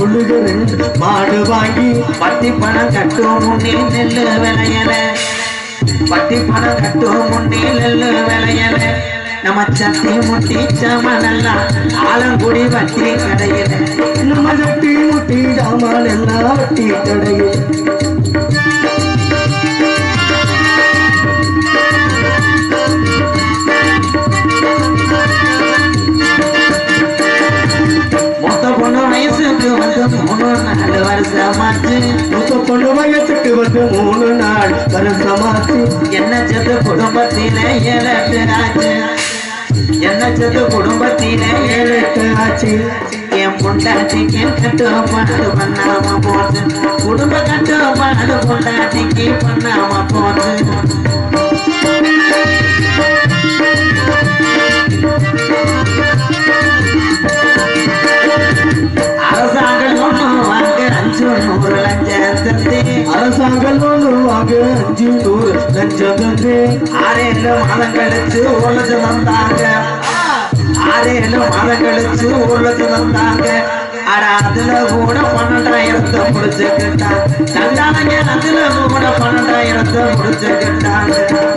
வாங்கி மாடு வாங்கி பத்தி பணம் கட்டும் முன்னே நெல்லு விளையல பத்தி பணம் கட்டும் முன்னே நெல்லு விளையல நம்ம சட்டி முட்டி சமனெல்லாம் ஆலங்குடி வட்டி கடையில. நம்ம சட்டி முட்டி ஜாமான் வட்டி கடையில். நாலு வருஷமாச்சு மொத்த பொண்ணு வயசுக்கு வந்து மூணு நாள் வருஷமாச்சு என்ன செத்து குடும்பத்தில ஏழட்டு ஆச்சு என்ன செத்து குடும்பத்தில ஏழு ஏழெட்டு ஆச்சு என் பொண்டாட்டிக்கு கட்டுப்பாடு பண்ணாம போச்சு. குடும்ப கட்டுப்பாடு பொண்டாட்டிக்கு பண்ணாம போச்சு. ஆறேழு மாதம் கழிச்சு ஒரு அதுல கூட பன்னெண்டாயிரத்தை முடிச்சுக்கிட்டான் கல்யாணங்க அதுல கூட பன்னெண்டாயிரத்தை முடிச்சுக்கிட்டாங்க.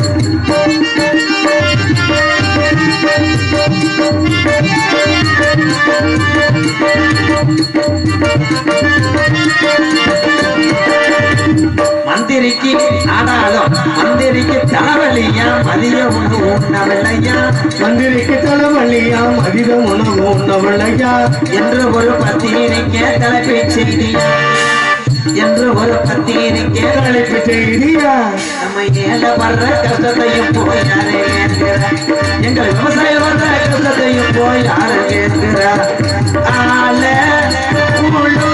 மந்திரிக்கு ஆனாலும் மந்திரிக்கு தலைவலியா மதிய ஒண்ணு உண்ணவில்லையா மந்திரிக்கு தலைவலியா மகித உணவு உண்ணவில்லையா என்று ஒரு பத்திரிக்கை தலைப்பு செய்தியா என்று ஒரு பத்திரிக்கை தலைப்பு செய்தியா நம்ம ஏழை வர்ற கஷ்டத்தையும் போய் யாரு எங்கள் விவசாயம் வர்ற கஷ்டத்தையும் போய் யாரு கேட்கிறார் ஆல உழுத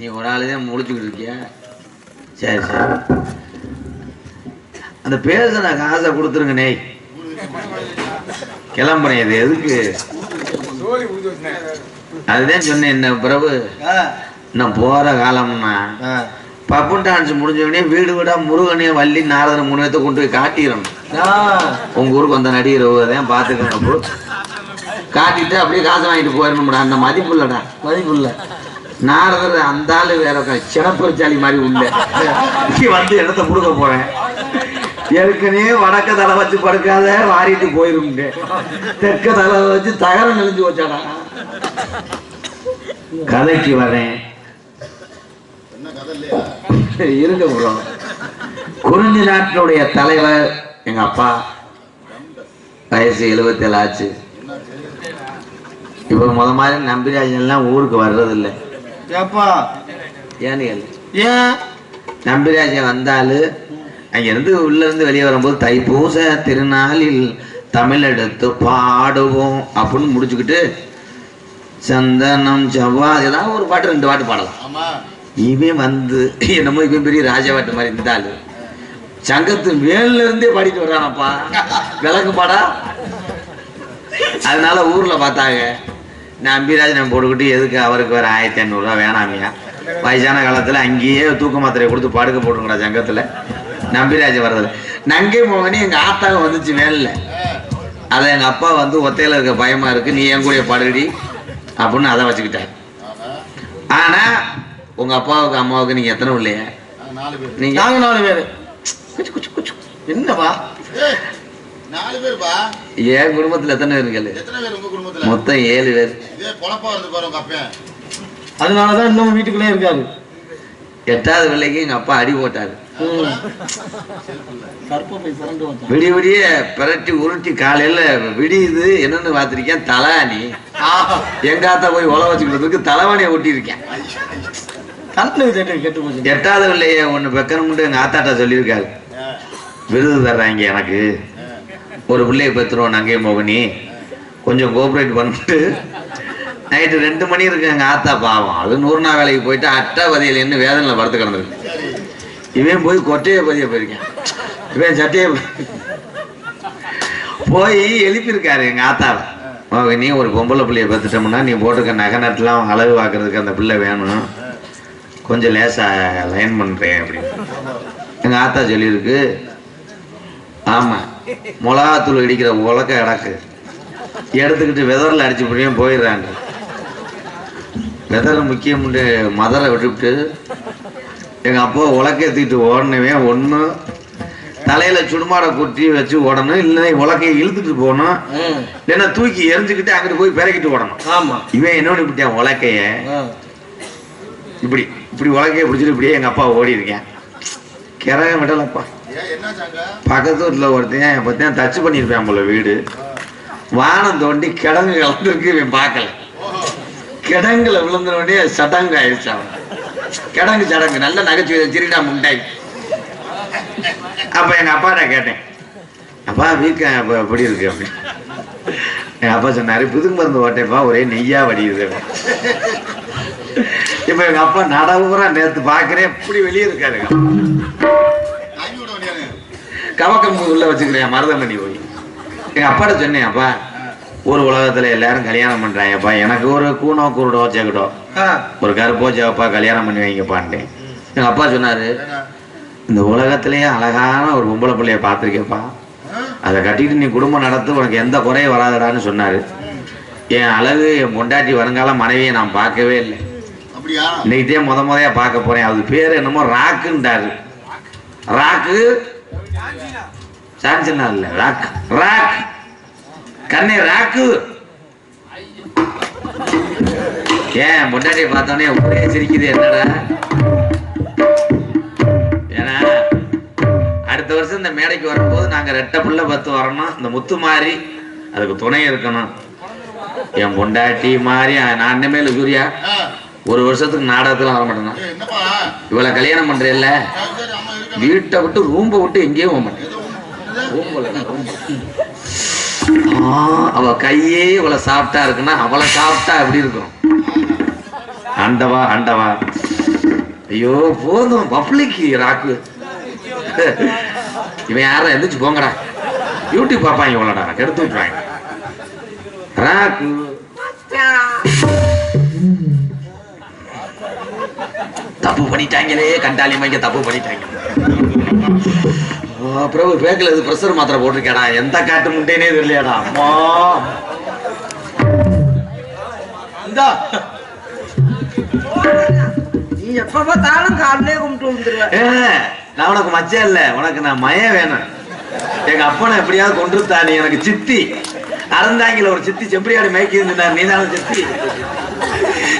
நீ ஒரு ஆளு தான் முடிச்சுக்கிட்டு இருக்கியா? சரி சரி. அந்த பேசுன காசை கொடுத்துருங்க நெய். கிளம்புறேன் இது எதுக்கு? அதுதான் சொன்னேன் என்ன பிரபு நான் போற காலம்னா பப்புன் டான்ஸ் முடிஞ்ச உடனே வீடு வீடா முருகனையும் வள்ளி நாரதனை பேர்த்த கொண்டு போய் காட்டிடணும். உங்க ஊருக்கு வந்த நடிகர் தான் பாத்துக்கணும் காட்டிட்டு அப்படியே காசு வாங்கிட்டு போயிடணும்டா அந்த மதிப்பு இல்லடா. மதிப்பு இல்ல. நாரதர் அந்த ஆளு வேற சிறப்புச்சாலி மாதிரி உள்ள வந்து இடத்த கொடுக்க போறேன் ஏற்கனவே வடக்க தலை வச்சு படுக்காத வாரிட்டு போயிருங்க தெற்க தலை வச்சு தகரம் நெளிஞ்சு வச்சாடா கதைக்கு வரேன். இருக்க ப்ரோ குறிஞ்சி நாட்டினுடைய தலைவர் எங்க அப்பா. வயசு எழுபத்தி ஏழு ஆச்சு. இப்போ முத மாதிரி நம்பிராஜன் எல்லாம் ஊருக்கு வர்றதில்லை. ஏப்பா ஏன்னு கேளு. ஏன்? நம்பிராஜன் வந்தாலும் அங்கிருந்து உள்ள இருந்து வெளியே வரும்போது தைப்பூச திருநாளில் தமிழ் எடுத்து பாடுவோம் அப்படின்னு முடிச்சுக்கிட்டு சந்தனம் செவ்வாய் ஏதாவது ஒரு பாட்டு ரெண்டு பாட்டு பாடலாம். இவன் வந்து என்னமோ இவன் பெரிய ராஜபாட்டு மாதிரி இருந்தாலும் சங்கத்து மேல இருந்தே பாடிட்டு வர்றானப்பா. விளக்கு பாடா. அதனால ஊர்ல பார்த்தாங்க. நம்பிராஜன் போட்டுக்கிட்டு எதுக்கு அவருக்கு வேற ஆயிரத்தி ஐநூறுரூவா வேணாமியா வயசான காலத்துல அங்கேயே தூக்க மாத்திரையை கொடுத்து படுக்க போட்டுங்கடா சங்கத்துல நம்பிராஜ வர்றதுல நங்கை மோகனி எங்க ஆத்தாங்க வந்துச்சு வேலைல. அதை எங்க அப்பா வந்து ஒத்தையில இருக்க பயமா இருக்கு. நீ என் கூட படுகடி அப்படின்னு அதை வச்சுக்கிட்டார். ஆனா உங்க அப்பாவுக்கு அம்மாவுக்கு நீங்க எத்தனை பிள்ளைய நாங்க நாலு பேர். நீங்க நாங்க நாலு பேரு. குச்சு குச்சு குச்சு என்னப்பா? நாலு பேருப்பா என் குடும்பத்துல எத்தனை பேர் இருக்கல எத்தனை பேர் உங்க குடும்பத்துல? மொத்தம் ஏழு பேர். இதே பொழப்பா வருது பாரு உங்க அப்பன் அதனாலதான் இன்னும் வீட்டுக்குள்ளே இருக்காரு. எட்டாவது பிள்ளைக்கு எங்க அப்பா அடி போட்டாரு. விடிய விடிய பிரட்டி உருட்டி காலையில விடியுது என்னன்னு பார்த்திருக்கேன் தலாணி எங்க ஆத்தா போய் உழ வச்சுக்கிறதுக்கு தலைவாணியை கெட்டு போச்சு எட்டாவது பிள்ளைய ஒண்ணு பெக்கணும்னு எங்க ஆத்தாட்ட சொல்லியிருக்காரு. விருது தர்றாங்க எனக்கு. ஒரு பிள்ளைய பெற்றுருவோம் நங்கை மோகினி. கொஞ்சம் கோஆப்ரேட் பண்ணிட்டு நைட்டு ரெண்டு மணி இருக்கு எங்கள் ஆத்தா பாவம். அது நூறு நாள் வேலைக்கு போயிட்டு அட்டாவதியில் என்ன வேதனையில் படுத்து கிடந்துருக்கு. இவன் போய் கொட்டையை பதிய போயிருக்கேன். இவன் சட்டையை போய் எழுப்பியிருக்காரு எங்கள் ஆத்தாவை மோகினி ஒரு பொம்பளை பிள்ளைய பெற்றுட்டோம்னா நீ போட்டிருக்க நகை நட்டுலாம் அளவு பார்க்கறதுக்கு அந்த பிள்ளை வேணும். கொஞ்சம் லேசாக லைன் பண்ணுறேன் அப்படின்னு. எங்கள் ஆத்தா சொல்லியிருக்கு ஆமாம் மிளகாத்தூள் இடிக்கிற உலக்க இடக்கு எடுத்துக்கிட்டு வெதரில் அடிச்சு முடியும் போயிடுறாங்க. வெதர் முக்கியம் மதரை விட்டுவிட்டு எங்க அப்பா உலக்கேத்திட்டு ஓடனவே ஒண்ணு. தலையில சுடுமாடை குட்டி வச்சு ஓடணும் இல்லை உலக்கையை இழுத்துட்டு போகணும். இல்லைன்னா தூக்கி எரிஞ்சுக்கிட்டு அங்கிட்டு போய் பிறக்கிட்டு ஓடணும். ஆமா. இவன் என்னோட இப்படியா உலக்கைய. இப்படி இப்படி உலக்கைய பிடிச்சிட்டு இப்படியே எங்க அப்பா ஓடி இருக்கேன் கிரகம் விடலப்பா. பக்கத்து வீட்டில் ஒருத்தன் பத்தியா தச்சு பண்ணியிருப்பேன் போல வீடு. வானம் தோண்டி கிடங்கு கலந்துருக்கு இவன் பார்க்கல. கிடங்குல விழுந்த உடனே சடங்கு ஆயிடுச்சு அவன். கிடங்கு சடங்கு நல்ல நகைச்சுவை சிரிடா முண்டாய் அப்ப எங்க நான் கேட்டேன் அப்பா வீக்க எப்படி இருக்கு? அப்படின்னு. எங்க அப்பா சொன்னாரு புது மருந்து ஓட்டைப்பா ஒரே நெய்யா வடியுது. இப்ப எங்க அப்பா நடவுறா நேற்று பாக்குறேன் எப்படி வெளியே இருக்காருங்க. கவக்கம் உள்ள வச்சுக்கிறேன் மருதமணி போய். எங்க அப்பாட்ட சொன்னேன் அப்பா ஒரு உலகத்துல எல்லாரும் கல்யாணம் பண்றாங்கப்பா. எனக்கு ஒரு கூனோ குருடோ செகுடோ. ஒரு கருப்போ சிவப்பா கல்யாணம் பண்ணி வைங்கப்பான்ட்டேன் எங்க அப்பா சொன்னாரு? இந்த உலகத்திலேயே அழகான ஒரு பொம்பளை பிள்ளைய பார்த்துருக்கேப்பா? அதை கட்டிட்டு நீ குடும்பம் நடத்து உனக்கு எந்த குறையும் வராதடான்னு சொன்னாரு. என் அழகு என் பொண்டாட்டி வருங்கால மனைவியை நான் பார்க்கவே இல்லை. இன்னைக்குதே முத முதையா பார்க்க போறேன். அது பேர் என்னமோ ராக்குன்றாரு. ராக்கு சாஞ்சினா இல்ல ராக். ராக். கண்ணே ராக்கு. ஏன் பொண்டாட்டியை பார்த்தோன்னே ஒரே சிரிக்குது என்னடா? ஏன்னா அடுத்த வருஷம் இந்த மேடைக்கு வரும்போது நாங்க ரெட்டை புள்ள பத்து வரணும். இந்த முத்து மாதிரி அதுக்கு துணை இருக்கணும். என் பொண்டாட்டி மாதிரி நான் இனிமேல் சூர்யா? ஒரு வருஷத்துக்கு நாடகத்துல வர மாட்டேனா? இவ்வளவு இவளை கல்யாணம் பண்றேல்ல? வீட்டை விட்டு ரூம்பை விட்டு எங்கேயும் போக மாட்டேன். ஆ, அவ கையே இவளை சாப்பிட்டா இருக்குன்னா அவளை சாப்பிட்டா எப்படி இருக்கும்? ஆண்டவா ஆண்டவா. ஐயோ போதும் பப்ளிக் ராக்கு. இவன் யாரும் எந்திரிச்சு போங்கடா. யூடியூப் பார்ப்பாங்க இவ்வளோடா கெடுத்து விட்டுறாங்க ராக்கு. தப்பு பண்ணிட்டாங்களே கண்டாலி மங்க தப்பு பண்ணிட்டாங்க. பிரபு பேக்கில் இது ப்ரெஷர் மாத்திரை போட்டிருக்கேடா. எந்த காட்டு முட்டைனே தெரியலையாடா. அம்மா. இந்தா. நீ எப்ப பார்த்தாலும் காலையிலே கும்பிட்டு நான் உனக்கு மச்சம் இல்ல. உனக்கு நான் மயம் வேணும். எங்க அப்பனை எப்படியாவது கொண்டு தா நீ எனக்கு சித்தி. அறந்தாங்கில ஒரு சித்தி செப்படியாடு மேய்க்கி இருந்தார் நீ தானே சித்தி?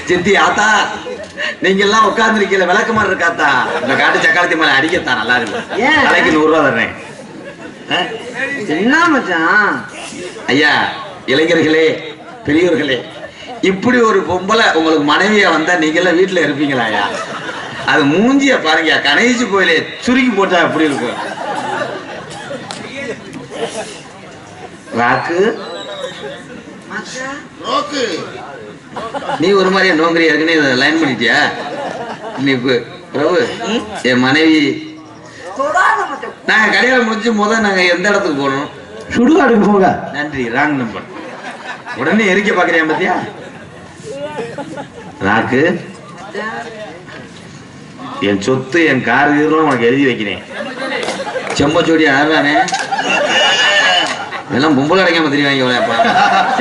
சித்தி ஆத்தா. நீங்க எல்லாம் உட்கார்ந்துருக்கீல விளக்கு மாதிரி இருக்காத்தா? இந்த காட்டு சக்காலத்தி மேல அடிக்கத்தான் நல்லா இருக்கு. ஏன்? தலைக்கு நூறு ரூபா தர்றேன்? என்ன மச்சான்? ஐயா இளைஞர்களே பெரியவர்களே இப்படி ஒரு பொம்பளை உங்களுக்கு மனைவியா வந்தா நீங்க எல்லாம் வீட்டுல இருப்பீங்களா ஐயா? அது மூஞ்சிய பாருங்க கணேசி கோயிலே சுருக்கி போட்டா எப்படி இருக்கும்? ராக்கு? மச்சான் ரோக்கு. நீ ஒரு மாதிரியா நோங்கிரியா இருக்குன்னு லைன் பண்ணிட்டியா? நீ பிரபு என் மனைவி. நாங்க கல்யாணம் முடிச்சு முத நாங்க எந்த இடத்துக்கு போகணும்? சுடுகாடுக்கு போங்க. நன்றி ராங் நம்பர் உடனே எரிக்க பாக்குறியா பத்தியா? ராக்கு என் சொத்து என் கார் இதெல்லாம் உனக்கு எழுதி வைக்கிறேன். செம்மச்சோடி ஆடுறானே இதெல்லாம் பொம்பளை அடைக்காம தெரியுவாங்க இவளையாப்பா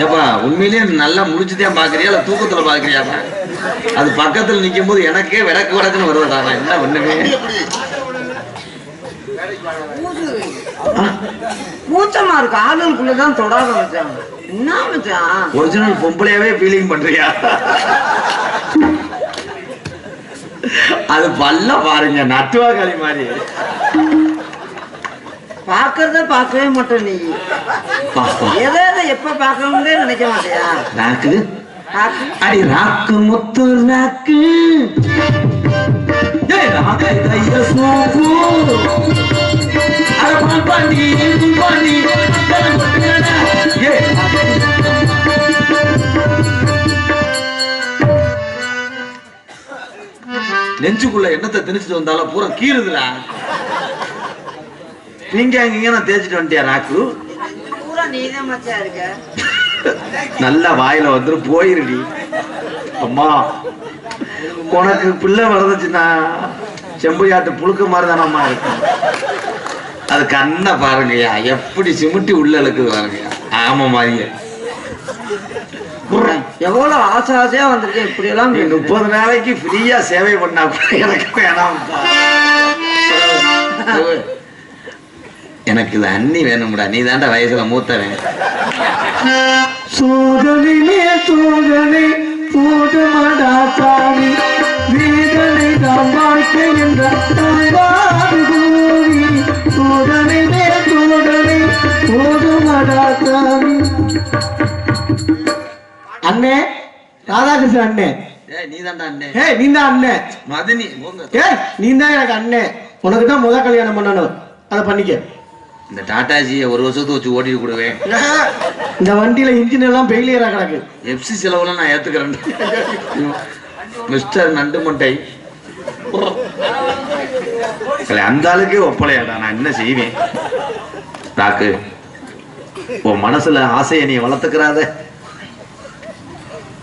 ஏப்பா உண்மையிலேயே நல்லா முடிச்சுதான் பாக்குறியா இல்ல தூக்கத்துல பாக்குறியாப்பா அது பக்கத்துல நிக்கும் போது எனக்கே விளக்கு விளக்குன்னு வருவதா நான் என்ன எப்படி கூச்சமா இருக்கு. ஆளுக்குள்ளதான் தொடாத மச்சான். என்ன மச்சான்? ஒரிஜினல் பொம்பளையாவே ஃபீலிங் பண்றியா? அது பல்ல பாருங்க நட்டுவாக்காளி மாதிரி. பாக்குறத பார்க்கவே மாட்டேன் நீ. எதை எப்ப பார்க்கணும்னே நினைக்க மாட்டியா? ராக்கு. அடி ராக்கு முத்து ராக்கு. தலை கொட்டுங்கடா. ஏய், நெஞ்சுக்குள்ள என்னத்தை திணிச்சிட்டு வந்தாலும் பூரா கீறுதுடா. நீங்க அங்க நான் தேய்ச்சிட்டு வந்துட்டியா ராக்கு? நல்ல வாயில வந்துரும் போயிருடி. அம்மா உனக்கு பிள்ளை வளர்ந்துச்சுன்னா செம்பையாட்டு புழுக்க மாதிரி தானம்மா இருக்கும் அது கண்ணை பாருங்கய்யா எப்படி சிமிட்டி உள்ள இழுக்குது பாருங்கய்யா. ஆமா மாதிரியே எவ்வளவு ஆசை ஆசையா வந்திருக்கேன் இப்படி எல்லாம் முப்பது நாளைக்கு ஃப்ரீயா சேவை பண்ணா கூட எனக்கு வேணாம்ப்பா. எனக்கு இது அண்ணி வேணும்டா. நீ தாண்டா வயசுல மூத்தவன். சோதனையே சோதனை போதுமடா சாமி வேதனை தான் வாழ்க்கை என்ற தாங்காது கூறி சோதனையே சோதனை போதுமடா சாமி அண்ணே ராதாகிருஷ்ணன் அண்ணே. ஏய் நீ தாண்டா அண்ணே. ஏய் நீ தான் அண்ணே. மதினி ஏய் நீ தான் எனக்கு அண்ணே. உனக்கு தான் முத கல்யாணம் பண்ணணும். அதை பண்ணிக்க. இந்த டாட்டாஜியை ஒரு வருஷத்துக்கு வச்சு ஓட்டிட்டு கொடுவேன் இந்த வண்டியில இன்ஜின் எல்லாம் ஃபெயிலியரா கிடக்கு. எஃப்சி செலவுலாம் நான் ஏத்துக்கிறேன். மிஸ்டர் நண்டு மண்டை அந்த ஆளுக்கே ஒப்பலையாடா நான் என்ன செய்வேன்? ராக்கு உன் மனசுல ஆசையை நீ வளர்த்துக்கிறாத.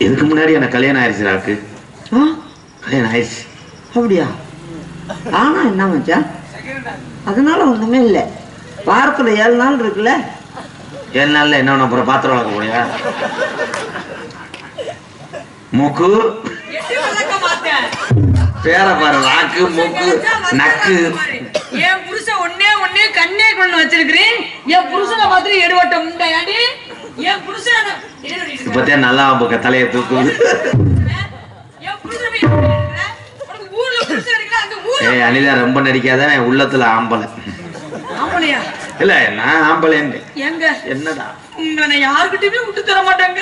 இதுக்கு முன்னாடி எனக்கு கல்யாணம் ஆயிடுச்சு ராக்கு? ஆ? கல்யாணம் ஆயிடுச்சு அப்படியா? ஆனா என்ன மச்சான்? அதனால ஒண்ணுமே இல்லை. வாரத்துல ஏழு நாள் இருக்குல்ல. ஏழு நாள்ல என்ன அப்புறம் பாத்திரம் வளர்க்க போறியா? மூக்கு. பேர பாரு நாக்கு மூக்கு நக்கு. என் புருஷன் ஒன்னே ஒன்னே கண்ணே கொண்டு வச்சிருக்கிறேன். என் புருஷனை பார்த்துட்டு எடுவட்ட முண்டையாடி. என் புருஷன் இப்பத்தே நல்லா பக்க தலையை தூக்குது ஊர்ல ஏய் அனிதா ரொம்ப நடிக்காத உள்ளத்துல ஆம்பளை. ஆம்பளையா இல்ல நான் ஆம்பளைன்னு எங்க? என்னடா? உங்களை நான் யாருக்கிட்டயுமே விட்டு தர மாட்டேங்க.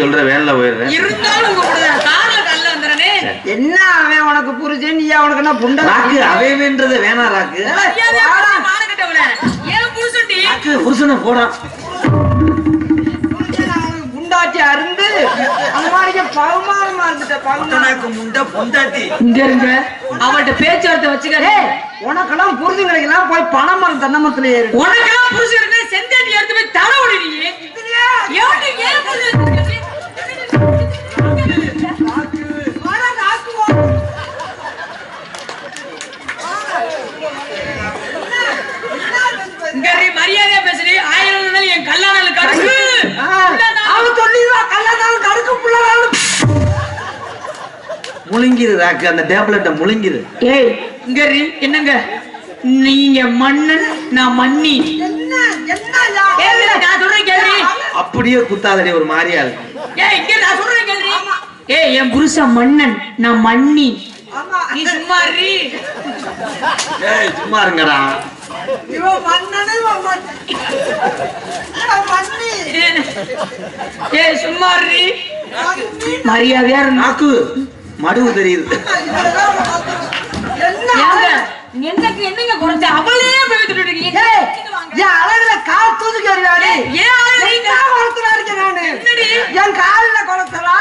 சொல்ற வேன்ல போயிடுறேன். இருந்தாலும் கார்ல கல்ல வந்துடுறேனே. என்ன அவன் உனக்கு புரிஞ்சு நீ அவனுக்கு என்ன புண்டை ராக்கு அவைவேன்றது வேணா ராக்கு. ராக்கு புருஷனை போடா. புண்டாச்சி அருந்து அந்த மாதிரி பகுமானமா இருந்துட்ட பகுமானம் முண்டை பொண்டாட்டி. இங்க இருங்க. அவள்கிட்ட பேச்சுவார்த்தை வச்சுக்க. உனக்கெல்லாம் புரிஞ்சுங்களுக்கெல்லாம் போய் பணம் மரம் தென்னமரத்துல ஏறு உனக்கெல்லாம் புருஷன் இருக்கு செந்தேட்டி எடுத்து போய் தலை விடுறீங்க மரியாதையா பேசுறீ ஆயிரம் என் கல்யாணம் கடுக்கு முழுங்கிரு ராக்கு. அந்த டேப்லெட்டை முழுங்கிரு. ஏய். இங்க என்னங்க? நீங்க மன்னன் நான் மன்னி. என்ன? என்ன கேளு, நான் சொல்றேன் கேள்வி. அப்படியே குத்தாதடி ஒரு மாதிரியா இருக்கு. ஏய் இங்க நான் சொல்றேன் கேள்வி. ஏய் என் புருஷன் மன்னன் நான் நீ சும்மா இரு. ஏய் சும்மா இருங்கடா. இவன் மன்னி. ஏய் சும்மா இரு. மரியாதையா நாக்கு மடுவு தெரியுது. என்னக்கு என்னங்க குறைச்ச? அவளே போய் விட்டுட்டு இருக்கீங்க அழகுல கால் தூக்கி அறிவாடி ஏன்? என்ன குளத்துல இருக்கேன் நானு? என்னடி? என் காலில குளத்தலா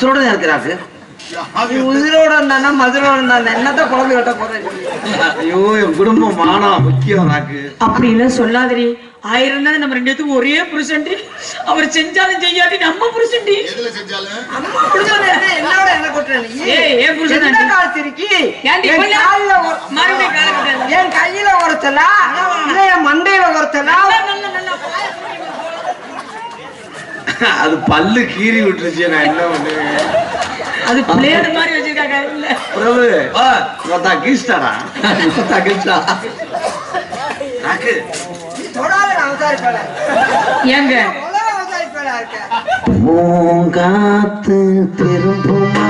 உசுரோட தான் இருக்கு ராக்கு நீ உயிரோட இருந்தானா மதுரோட இருந்தா என்னத்த குழந்தை கட்ட போறேன் ஐயோ என் குடும்பம் முக்கியம் ராக்கு. அப்படி எல்லாம் சொல்லாதடி. ஆயிரம் தானே நம்ம ரெண்டு பேத்துக்கும் ஒரே புருஷன்டி. அவர் செஞ்சாலும் செய்யாட்டி நம்ம புருஷன்டி. எதுல செஞ்சாலும்? அம்மா புருஷன் என்ன என்னோட என்ன கொட்டுற நீ ஏய், ஏன் புருஷன்? காலத்திருக்கி ஏன்டி என் கால்ல மறுபடியும். என் கையில இல்ல என் மண்டையில உரைச்சலா அது பல்லு கீறி விட்டுருச்சு. நான் என்ன பண்ணுவேன் அது பிளேடு மாதிரி வச்சிருக்காங்க இல்ல பிரபு கொத்தா கீஸ்டாடா கொத்தா கீஸ்டா ராக்கு நீ தொடாத நான் விசாரிப்பேன் ஏங்க பூங்காத்து திரும்புமா?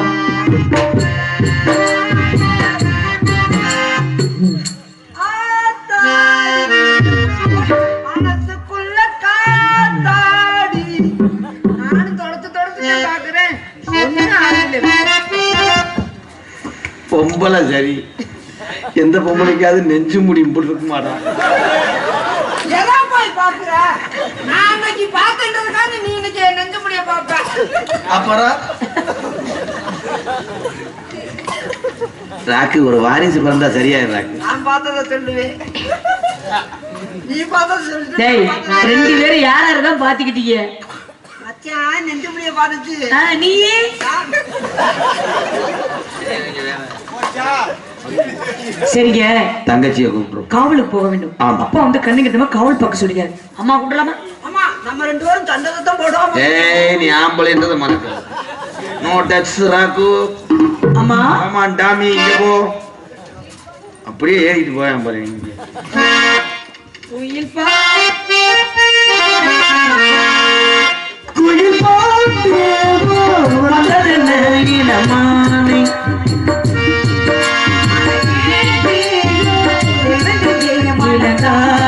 பொம்பளை சரி எந்த பொம்பளைக்காவது நெஞ்சு முடி இருக்கு மாட்டா எதா போய் பாக்குற? நான் அன்னைக்கு பார்த்தேன்றதுக்காக நீ இன்னைக்கு என் நெஞ்சு முடிய பாப்ப. அப்புறம் ராக்கு ஒரு வாரிசு பிறந்தா சரியாயிரு ராக்கு நான் பார்த்ததை சொல்லுவேன். நீ பார்த்ததை பார்த்ததை- ரெண்டு பேரும் யார் யாரை தான் பாத்துக்கிட்டீங்க மச்சான், நெஞ்சு முடிய பார்த்துச்சு. ஆ, நீயே சரிங்க. தங்கச்சியை கூப்பிட்டுரும் காவலுக்கு போக வேண்டும். ஆமா. அப்பா வந்து கண்ணுக்கு காவல் பார்க்க சொல்லிக்காரு அம்மா கூப்பிடலாமா? ஆமா, நம்ம ரெண்டு பேரும் சத்தம் போடுவோம். ஏய் நீ ஆம்பளைன்றது மனக்கு நோ டச் ராக்கு அம்மா. ஆமா டாமி இங்க போ. அப்படியே ஏறிட்டு போயேன் பாரு இங்க. குயில் குயில் பாட்டு வந்ததென்ன இளமானை இளங்காலை. ஏ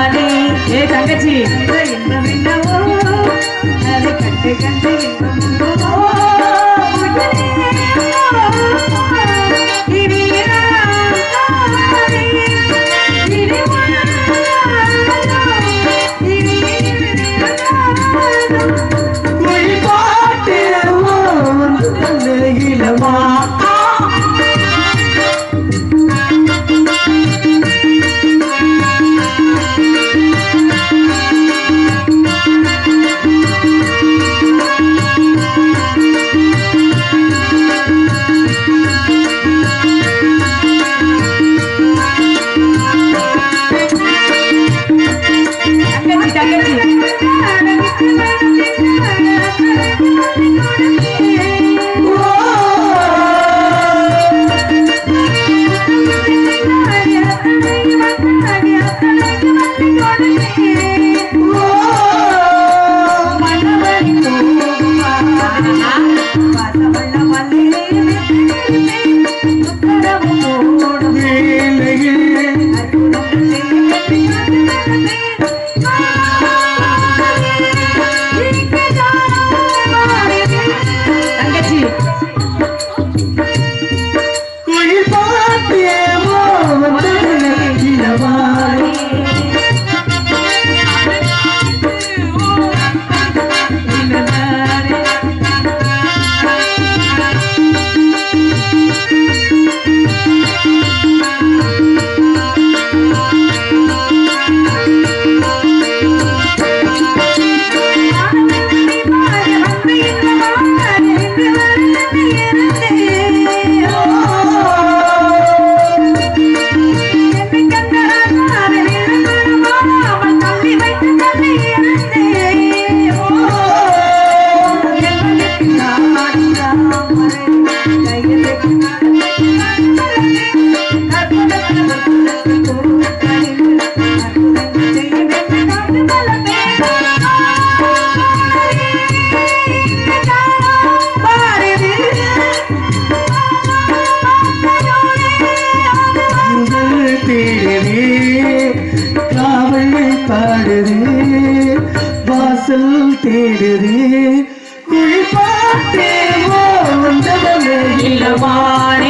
Come on.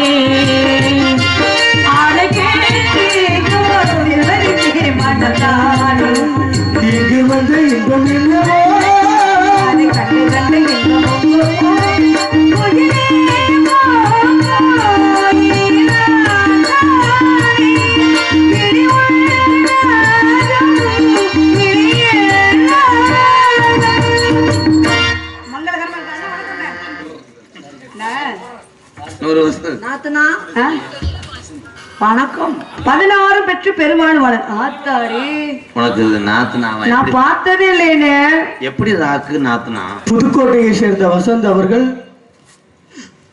வணக்கம். பதினாறு பெற்று பெருமாள் வணக்கம் ஆத்தாடி உனக்கு இது நாத்துனா நான் பார்த்ததே இல்லையேனே. எப்படி ராக்கு நாத்துனா? புதுக்கோட்டையை சேர்ந்த வசந்த் அவர்கள்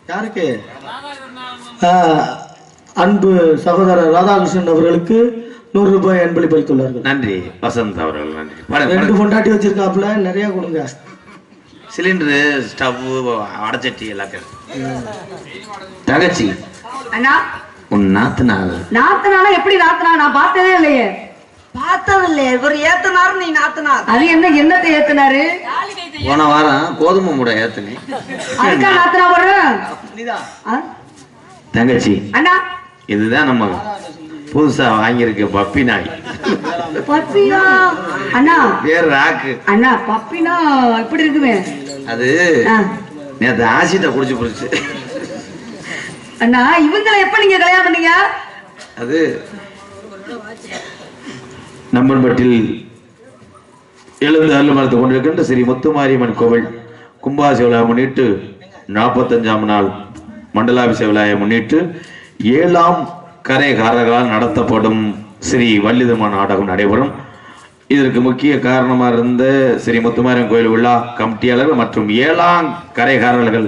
யாருக்கு? ஆ, அன்பு சகோதரர் ராதாகிருஷ்ணன் அவர்களுக்கு நூறு ரூபாய் அன்பளிப்பு அளித்துள்ளார்கள். நன்றி வசந்த் அவர்கள் நன்றி. பட ரெண்டு பொண்டாட்டி வச்சிருக்காப்புல நிறைய கொடுங்க. சிலிண்டரு ஸ்டவ் அடைச்சட்டி எல்லாத்தையும். தகச்சி அண்ணா உன் நாத்துனாள் நாத்தனால எப்படி நாத்தனா நான் பார்த்ததே இல்லையே. பார்த்தது இல்லையே இவர் ஏத்தனாரு நீ நாத்தனார். அது என்ன என்னத்தை ஏத்துனாரு? போன வாரம் கோதுமை மூடை ஏத்துனே அதுக்கா நாத்தனா வரும் ஆ? தங்கச்சி அண்ணா. இதுதான் நம்ம புதுசா வாங்கியிருக்க பப்பி நாய். பப்பியா அண்ணா. பேர் ராக்கு. அண்ணா பப்பினா எப்படி இருக்குமே. அது. நேற்று ஆசிட்ட குடிச்சு குடிச்சு. அண்ணா இவங்களை எப்ப நீங்க கல்யாணம் பண்ணீங்க? அது நம்பன்பட்டில் எழுந்து அருள் மரத்து கொண்டிருக்கின்ற ஸ்ரீ முத்துமாரியம்மன் கோவில் கும்பாசி விழா முன்னிட்டு நாற்பத்தஞ்சாம் நாள் மண்டலாபிஷேக விழாவை முன்னிட்டு ஏழாம் கரைகாரர்களால் நடத்தப்படும் ஸ்ரீ வள்ளிதமா நாடகம் நடைபெறும். இதற்கு முக்கிய காரணமாக இருந்த ஸ்ரீ முத்துமாரியம்மன் கோயில் விழா கமிட்டியாளர்கள் மற்றும் ஏழாம் கரைகாரர்கள்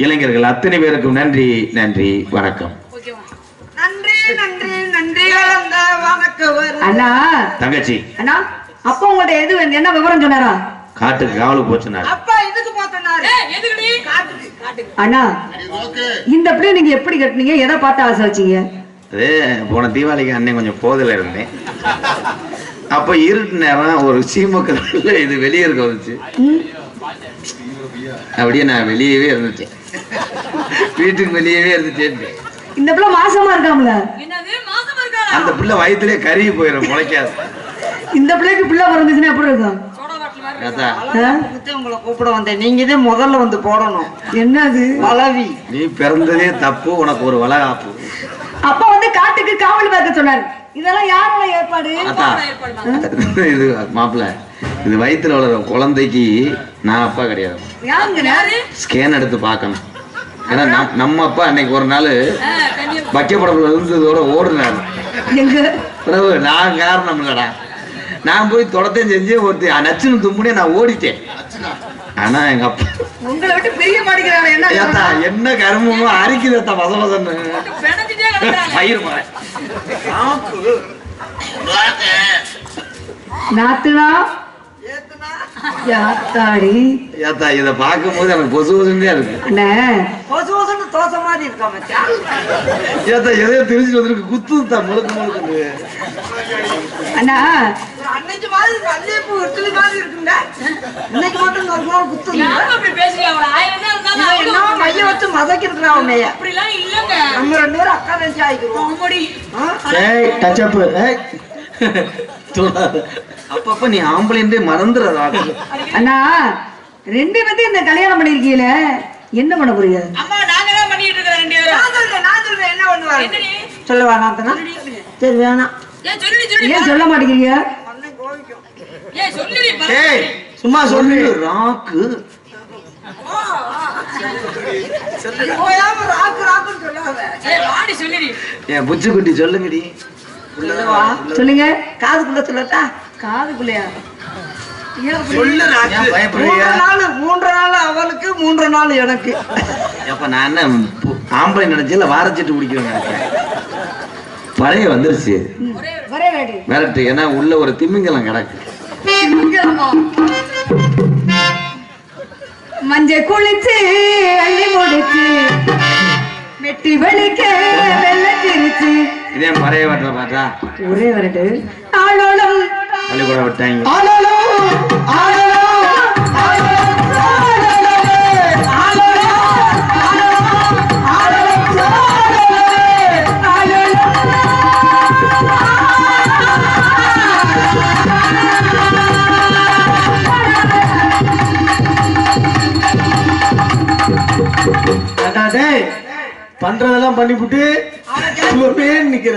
இளைஞர்கள் அத்தனை பேருக்கும் நன்றி நன்றி வணக்கம். அண்ணா. தங்கச்சி. அண்ணா அப்பா உங்கள்ட்ட எது என்ன விவரம் சொன்னாரா? காட்டுக்கு காவலுக்கு போச்சுனார் அப்பா இதுக்கு போத்தனாரு ஏய், எதுக்குடி? காட்டுக்கு அண்ணா இந்த பிள்ளை நீங்க எப்படி கட்டுனீங்க? எதை பார்த்து ஆசை வச்சீங்க? அது போன தீபாவளிக்கு அன்னை கொஞ்சம் போதில் இருந்தேன். அப்போ இருட்டு நேரம் ஒரு சீமக்கல்ல இது வெளியே இருக்க வந்துச்சு? அப்படியே நான் வெளியவே இருந்துட்டேன். வீட்டுக்கு வெளியவே இருந்துட்டேன் இந்த பிள்ளை மாசமா இருக்காம்ல. என்னது? மாசமா இருக்காளா அந்த பிள்ளை வயிற்றுலேயே கருகி போயிடும் முளைக்காது. இந்த பிள்ளைக்கு பிள்ளை பிறந்துச்சுன்னா எப்படி இருக்கும்? உங்களை கூப்பிட வந்தேன். நீங்க தான் முதல்ல வந்து போடணும். என்னது? பலவி நீ பிறந்ததே தப்பு உனக்கு ஒரு வளகாப்பு. அப்பா வந்து காட்டுக்கு காவல் பார்க்க சொன்னாரு. இதெல்லாம் யாரோட ஏற்பாடு? மாப்பிள்ள. இது வயிற்றுல வளர குழந்தைக்கு நான் அப்பா கிடையாது. ஸ்கேன் எடுத்து பார்க்கணும். ஏன்னா நம்- நம்ம அப்பா அன்னைக்கு ஒரு நாள் வைக்கப்படத்துல இருந்ததோட ஓடுனாரு. பிறகு நான் காரணம் இல்லடா. நான் போய் தொடத்தையும் செஞ்சு ஒருத்தி நச்சுன்னு தும்புனே நான் ஓடிட்டேன். ஆனா எங்க அப்பா உங்களை விட்டு பிரிய மாட்டேங்கிறாங்க என்ன என்ன கருமமோ அரிக்குதேத்தா வச வசன்னு. பயிர் மலை நாத்துனா யாத்தாடி? ஏத்தா இதை பார்க்கும்போது எனக்கு பொசு பொசுந்தே இருக்கு. அண்ணே பொசு பொசுன்னு தோசை மாதிரி இருக்கா மச்சான் ஏத்தா எதையோ தெரிஞ்சுட்டு வந்திருக்கு. குத்துதா முழுக்க முழுக்க அண்ணா. அன்னைக்கு மாதிரி மல்லிகைப்பூ இட்லி மாதிரி இருக்குங்க இன்னைக்கு மட்டும் ஒரு யாரும் அப்படி பேசுறீங்க அவளை ஆயிரம் தான் இருந்தாலும் இவன் அவங்க என்ன மைய வச்சு மதக்கிருக்கிறா உன்னைய அப்படிலாம் இல்லங்க. நம்ம ரெண்டு பேரும் அக்கா தங்கச்சி ஆயிக்கிறோம். Touch up. அப்பப்ப நீ ஆம்பளைன்றே மறந்துடுறா அண்ணா ரெண்டு பேத்தையும் இந்த கல்யாணம் பண்ணிருக்கீல என்ன பண்ண போறீங்க? அம்மா நாங்க தான் பண்ணிட்டு இருக்கிறோம் ரெண்டு பேரும். நான் சொல்றேன் நான் சொல்றேன் என்ன பண்ணுவாரு என்னடி? சொல்ல வேணாத்தனா சரி வேணாம். ஏன் சொல்ல மாட்டேங்கிறீங்க? அண்ணன் கோவிக்கும். ஏன் சொல்லுடி ஏய் சும்மா சொல்லு. ராக்கு. சொல்லுங்கடி. சொல்லுவா. சொல்லுங்க. காதுக்குள்ள சொல்லட்டா? காதுக்குள்ளையா மூன்று நாள் மூன்று நாள் அவளுக்கு மூன்று நாள் எனக்கு. அப்ப நான் ஆம்பளை நினைச்சல வாரச்சிட்டு குடிக்கிறேன் நினைச்சேன் பழைய வந்துருச்சு. விரட்டு ஏன்னா உள்ள ஒரு திமிங்கலம் கிடக்கு. மஞ்ச குளிச்சு அள்ளி முடிச்சு வெட்டி வலிக்க வெள்ளச்சிருச்சு இதே பழைய வரல பார்த்தா ஒரே வரட்டு. ஆளோளம் பள்ளிக்கூடம் விட்டாங்க டேய் பண்றதெல்லாம் பண்ணிவிட்டு நிக்கிற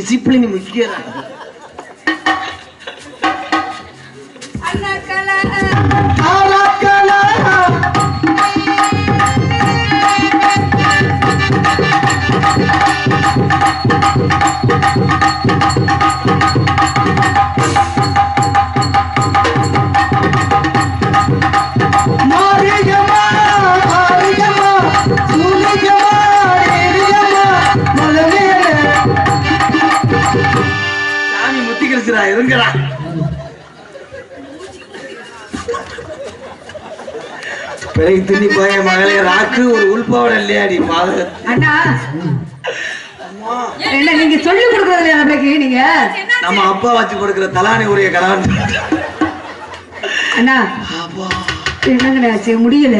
disciplina ni siquiera. பிறகு திண்ணி போய மகளே ராக்கு ஒரு உள்பாவட இல்லையாடி பாத அண்ணா. என்ன நீங்க சொல்லி கொடுக்கறது இல்லையா நீங்க? நம்ம அப்பா வச்சு கொடுக்கிற தலானி உரிய கலான் அண்ணா. என்னங்கண்ணா ஆச்சு? முடியல.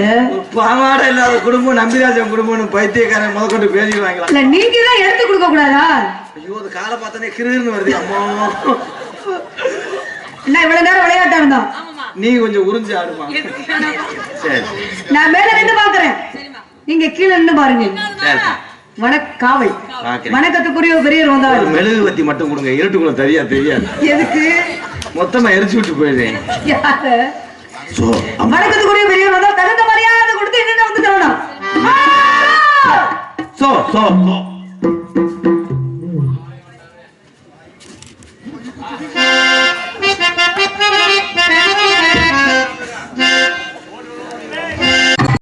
பாவாடை இல்லாத குடும்பம் நம்பிராஜன் குடும்பம்னு பைத்தியக்காரன் முதற்கொண்டு பேசிடுவாங்களா? இல்ல நீங்க தான் எடுத்து கொடுக்க கூடாதா? ஐயோ அது காலை பார்த்தோன்னே கிருன்னு வருது அம்மா. அண்ணா இவ்வளவு நேரம் விளையாட்டா இருந்தோம். நீ கொஞ்சம் உறிஞ்சு ஆடுமா? சரி. நான் மேல நின்று பாக்குறேன். நீங்க கீழே நின்று பாருங்க. சரி. வணக் காவல் பார்க்கிறேன். வணக்கத்துக்குரிய பெரியவர் வந்தார் மெழுகு வத்தி மட்டும் கொடுங்க. இருட்டுக்குள்ள தெரியா தெரியாது. எதுக்கு? மொத்தமா எரிச்சு விட்டு போயிடுறேன் வணக்கத்துக்குரிய பெரியவர் வந்தா தகுந்த மரியாதை கொடுத்து என்னென்ன வந்து தரணும்? So so so.